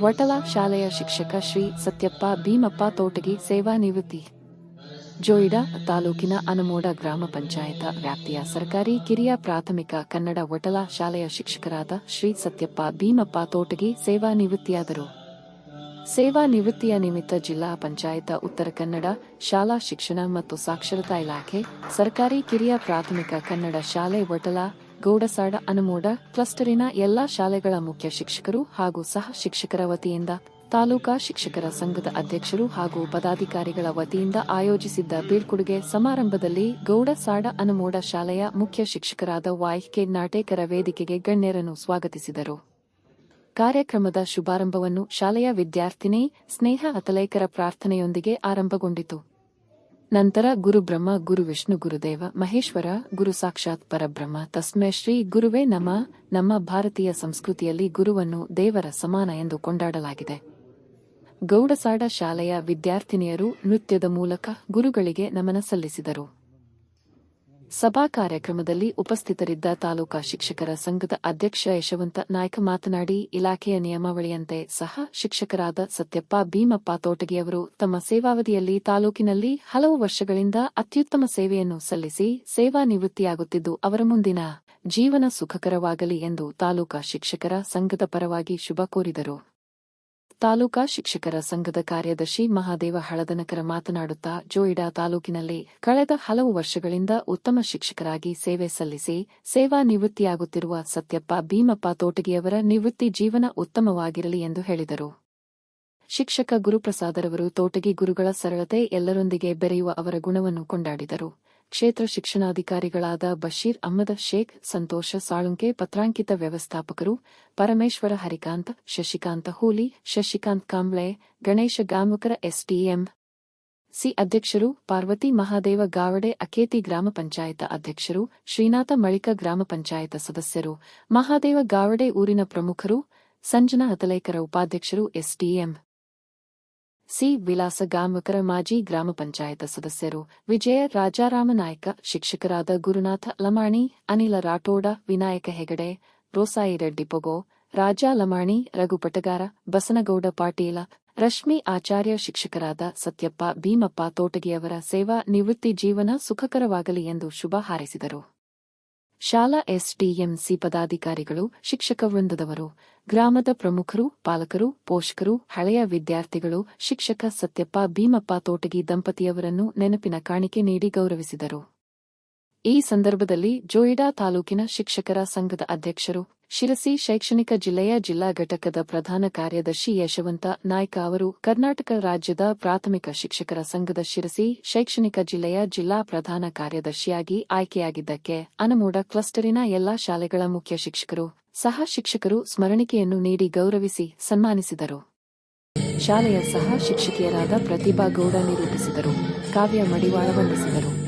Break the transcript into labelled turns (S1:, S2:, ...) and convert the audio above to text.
S1: ವಟಲ ಶಾಲೆಯ ಶಿಕ್ಷಕ ಶ್ರೀ ಸತ್ಯಪ್ಪ ಭೀಮಪ್ಪ ತೋಟಗಿ ಸೇವಾ ನಿವೃತ್ತಿ. ಜೋಯಿಡಾ ತಾಲೂಕಿನ ಅನಮೋಡ ಗ್ರಾಮ ಪಂಚಾಯತ ವ್ಯಾಪ್ತಿಯ ಸರ್ಕಾರಿ ಕಿರಿಯ ಪ್ರಾಥಮಿಕ ಕನ್ನಡ ವಟಲ ಶಾಲೆಯ ಶಿಕ್ಷಕರಾದ ಶ್ರೀ ಸತ್ಯಪ್ಪ ಭೀಮಪ್ಪ ತೋಟಗಿ ಸೇವಾ ನಿವೃತ್ತಿಯಾದರು. ಸೇವಾ ನಿವೃತ್ತಿಯ ನಿಮಿತ್ತ ಜಿಲ್ಲಾ ಪಂಚಾಯತ ಉತ್ತರ ಕನ್ನಡ, ಶಾಲಾ ಶಿಕ್ಷಣ ಮತ್ತು ಸಾಕ್ಷರತಾ ಇಲಾಖೆ, ಸರ್ಕಾರಿ ಕಿರಿಯ ಪ್ರಾಥಮಿಕ ಕನ್ನಡ ಶಾಲೆ ವಟಲ ಗೌಡಸಾಡ ಅನಮೋಡ ಕ್ಲಸ್ಟರಿನ ಎಲ್ಲಾ ಶಾಲೆಗಳ ಮುಖ್ಯ ಶಿಕ್ಷಕರು ಹಾಗೂ ಸಹ ಶಿಕ್ಷಕರ ವತಿಯಿಂದ, ತಾಲೂಕಾ ಶಿಕ್ಷಕರ ಸಂಘದ ಅಧ್ಯಕ್ಷರು ಹಾಗೂ ಪದಾಧಿಕಾರಿಗಳ ವತಿಯಿಂದ ಆಯೋಜಿಸಿದ್ದ ಬೀಳ್ಕೊಡುಗೆ ಸಮಾರಂಭದಲ್ಲಿ ಗೌಡಸಾಡ ಅನಮೋಡ ಶಾಲೆಯ ಮುಖ್ಯ ಶಿಕ್ಷಕರಾದ ವಾಯ್ಕೆ ನಾಟೇಕರ ವೇದಿಕೆಗೆ ಗಣ್ಯರನ್ನು ಸ್ವಾಗತಿಸಿದರು. ಕಾರ್ಯಕ್ರಮದ ಶುಭಾರಂಭವನ್ನು ಶಾಲೆಯ ವಿದ್ಯಾರ್ಥಿನಿ ಸ್ನೇಹ ಅತಲೇಕರ ಪ್ರಾರ್ಥನೆಯೊಂದಿಗೆ ಆರಂಭಗೊಂಡಿತು. ನಂತರ ಗುರುಬ್ರಹ್ಮ, ಗುರು ವಿಷ್ಣು, ಗುರುದೇವ, ಮಹೇಶ್ವರ, ಗುರು ಸಾಕ್ಷಾತ್ ಪರಬ್ರಹ್ಮ, ತಸ್ಮೈ ಶ್ರೀ ಗುರುವೇ ನಮ, ನಮ್ಮ ಭಾರತೀಯ ಸಂಸ್ಕೃತಿಯಲ್ಲಿ ಗುರುವನ್ನು ದೇವರ ಸಮಾನ ಎಂದು ಕೊಂಡಾಡಲಾಗಿದೆ. ಗೌಡಸಾಡ ಶಾಲೆಯ ವಿದ್ಯಾರ್ಥಿನಿಯರು ನೃತ್ಯದ ಮೂಲಕ ಗುರುಗಳಿಗೆ ನಮನ ಸಲ್ಲಿಸಿದರು. ಸಭಾ ಕಾರ್ಯಕ್ರಮದಲ್ಲಿ ಉಪಸ್ಥಿತರಿದ್ದ ತಾಲೂಕಾ ಶಿಕ್ಷಕರ ಸಂಘದ ಅಧ್ಯಕ್ಷ ಯಶವಂತ ನಾಯ್ಕ ಮಾತನಾಡಿ, ಇಲಾಖೆಯ ನಿಯಮಾವಳಿಯಂತೆ ಸಹ ಶಿಕ್ಷಕರಾದ ಸತ್ಯಪ್ಪ ಭೀಮಪ್ಪ ತೋಟಗಿಯವರು ತಮ್ಮ ಸೇವಾವಧಿಯಲ್ಲಿ ತಾಲೂಕಿನಲ್ಲಿ ಹಲವು ವರ್ಷಗಳಿಂದ ಅತ್ಯುತ್ತಮ ಸೇವೆಯನ್ನು ಸಲ್ಲಿಸಿ ಸೇವಾ ನಿವೃತ್ತಿಯಾಗುತ್ತಿದ್ದು, ಅವರ ಮುಂದಿನ ಜೀವನ ಸುಖಕರವಾಗಲಿ ಎಂದು ತಾಲೂಕಾ ಶಿಕ್ಷಕರ ಸಂಘದ ಪರವಾಗಿ ಶುಭ ಕೋರಿದರು. ತಾಲೂಕಾ ಶಿಕ್ಷಕರ ಸಂಘದ ಕಾರ್ಯದರ್ಶಿ ಮಹಾದೇವ ಹಳದನಕರ ಮಾತನಾಡುತ್ತಾ, ಜೋಯಿಡಾ ತಾಲೂಕಿನಲ್ಲಿ ಕಳೆದ ಹಲವು ವರ್ಷಗಳಿಂದ ಉತ್ತಮ ಶಿಕ್ಷಕರಾಗಿ ಸೇವೆ ಸಲ್ಲಿಸಿ, ಸೇವಾ ನಿವೃತ್ತಿಯಾಗುತ್ತಿರುವ ಸತ್ಯಪ್ಪ ಭೀಮಪ್ಪ ತೋಟಗಿಯವರ ನಿವೃತ್ತಿ ಜೀವನ ಉತ್ತಮವಾಗಿರಲಿ ಎಂದು ಹೇಳಿದರು. ಶಿಕ್ಷಕ ಗುರುಪ್ರಸಾದರವರು ತೋಟಗಿ ಗುರುಗಳ ಸರಳತೆ ಎಲ್ಲರೊಂದಿಗೆ ಬೆರೆಯುವ ಅವರ ಗುಣವನ್ನು ಕೊಂಡಾಡಿದರು. ಕ್ಷೇತ್ರ ಶಿಕ್ಷಣಾಧಿಕಾರಿಗಳಾದ ಬಶೀರ್ ಅಹ್ಮದ್, ಶೇಖ್ ಸಂತೋಷ ಸಾಳುಂಕೆ, ಪತ್ರಾಂಕಿತ ವ್ಯವಸ್ಥಾಪಕರು ಪರಮೇಶ್ವರ ಹರಿಕಾಂತ್, ಶಶಿಕಾಂತ ಹೂಲಿ, ಶಶಿಕಾಂತ್ ಕಾಂಬ್ಳೆ, ಗಣೇಶ ಗಾಮುಕರ ಎಸ್ಟಿಎಂ ಸಿ ಅಧ್ಯಕ್ಷರು ಪಾರ್ವತಿ ಮಹಾದೇವ ಗಾವಡೆ, ಅಕೇತಿ ಗ್ರಾಮ ಪಂಚಾಯತ ಅಧ್ಯಕ್ಷರು ಶ್ರೀನಾಥ ಮಳಿಕ ಗ್ರಾಮ ಪಂಚಾಯತ ಸದಸ್ಯರು, ಮಹಾದೇವ ಗಾವಡೆ ಊರಿನ ಪ್ರಮುಖರು, ಸಂಜನಾ ಹತಲೇಕರ ಉಪಾಧ್ಯಕ್ಷರು ಎಸ್ಡಿಎಂ. ಸಿ. ವಿಲಾಸ ಗಾಮಕರ ಮಾಜಿ ಗ್ರಾಮ ಪಂಚಾಯತ ಸದಸ್ಯರು ವಿಜಯ ರಾಜಾರಾಮ ನಾಯಕ ಶಿಕ್ಷಕರಾದ ಗುರುನಾಥ ಲಮಾಣಿ, ಅನಿಲ ರಾಠೋಡ, ವಿನಾಯಕ ಹೆಗಡೆ, ರೋಸಾಯಿ ರೆಡ್ಡಿ ಪೊಗೋ, ರಾಜಾ ಲಮಾಣಿ ರಘುಪಟಗಾರ ಬಸನಗೌಡ ಪಾಟೀಲ, ರಶ್ಮಿ ಆಚಾರ್ಯ ಶಿಕ್ಷಕರಾದ ಸತ್ಯಪ್ಪ ಭೀಮಪ್ಪ ತೋಟಗಿಯವರ ಸೇವಾ ನಿವೃತ್ತಿ ಜೀವನ ಸುಖಕರವಾಗಲಿ ಎಂದು ಶುಭ ಹಾರೈಸಿದರು. ಶಾಲಾ ಎಸ್ಡಿಎಂಸಿ ಪದಾಧಿಕಾರಿಗಳು, ಶಿಕ್ಷಕ ವೃಂದದವರು, ಗ್ರಾಮದ ಪ್ರಮುಖರು, ಪಾಲಕರು, ಪೋಷಕರು, ಹಳೆಯ ವಿದ್ಯಾರ್ಥಿಗಳು, ಶಿಕ್ಷಕ ಸತ್ಯಪ್ಪ ಭೀಮಪ್ಪ ತೋಟಗಿ ದಂಪತಿಯವರನ್ನು ನೆನಪಿನ ಕಾಣಿಕೆ ನೀಡಿ ಗೌರವಿಸಿದರು. ಈ ಸಂದರ್ಭದಲ್ಲಿ ಜೋಯಿಡಾ ತಾಲೂಕಿನ ಶಿಕ್ಷಕರ ಸಂಘದ ಅಧ್ಯಕ್ಷರು ಶಿರಸಿ ಶೈಕ್ಷಣಿಕ ಜಿಲ್ಲೆಯ ಜಿಲ್ಲಾ ಘಟಕದ ಪ್ರಧಾನ ಕಾರ್ಯದರ್ಶಿ ಯಶವಂತ ನಾಯ್ಕ ಅವರು, ಕರ್ನಾಟಕ ರಾಜ್ಯದ ಪ್ರಾಥಮಿಕ ಶಿಕ್ಷಕರ ಸಂಘದ ಶಿರಸಿ ಶೈಕ್ಷಣಿಕ ಜಿಲ್ಲೆಯ ಜಿಲ್ಲಾ ಪ್ರಧಾನ ಕಾರ್ಯದರ್ಶಿಯಾಗಿ ಆಯ್ಕೆಯಾಗಿದ್ದಕ್ಕೆ ಅನಮೋಡ ಕ್ಲಸ್ಟರಿನ ಎಲ್ಲಾ ಶಾಲೆಗಳ ಮುಖ್ಯ ಶಿಕ್ಷಕರು ಸಹ ಶಿಕ್ಷಕರು ಸ್ಮರಣಿಕೆಯನ್ನು ನೀಡಿ ಗೌರವಿಸಿ ಸನ್ಮಾನಿಸಿದರು. ಶಾಲೆಯ ಸಹ ಶಿಕ್ಷಕಿಯರಾದ ಪ್ರತಿಭಾ ಗೌಡ ನಿರೂಪಿಸಿದರು. ಕಾವ್ಯ ಮಡಿವಾಳ ವಂದಿಸಿದರು.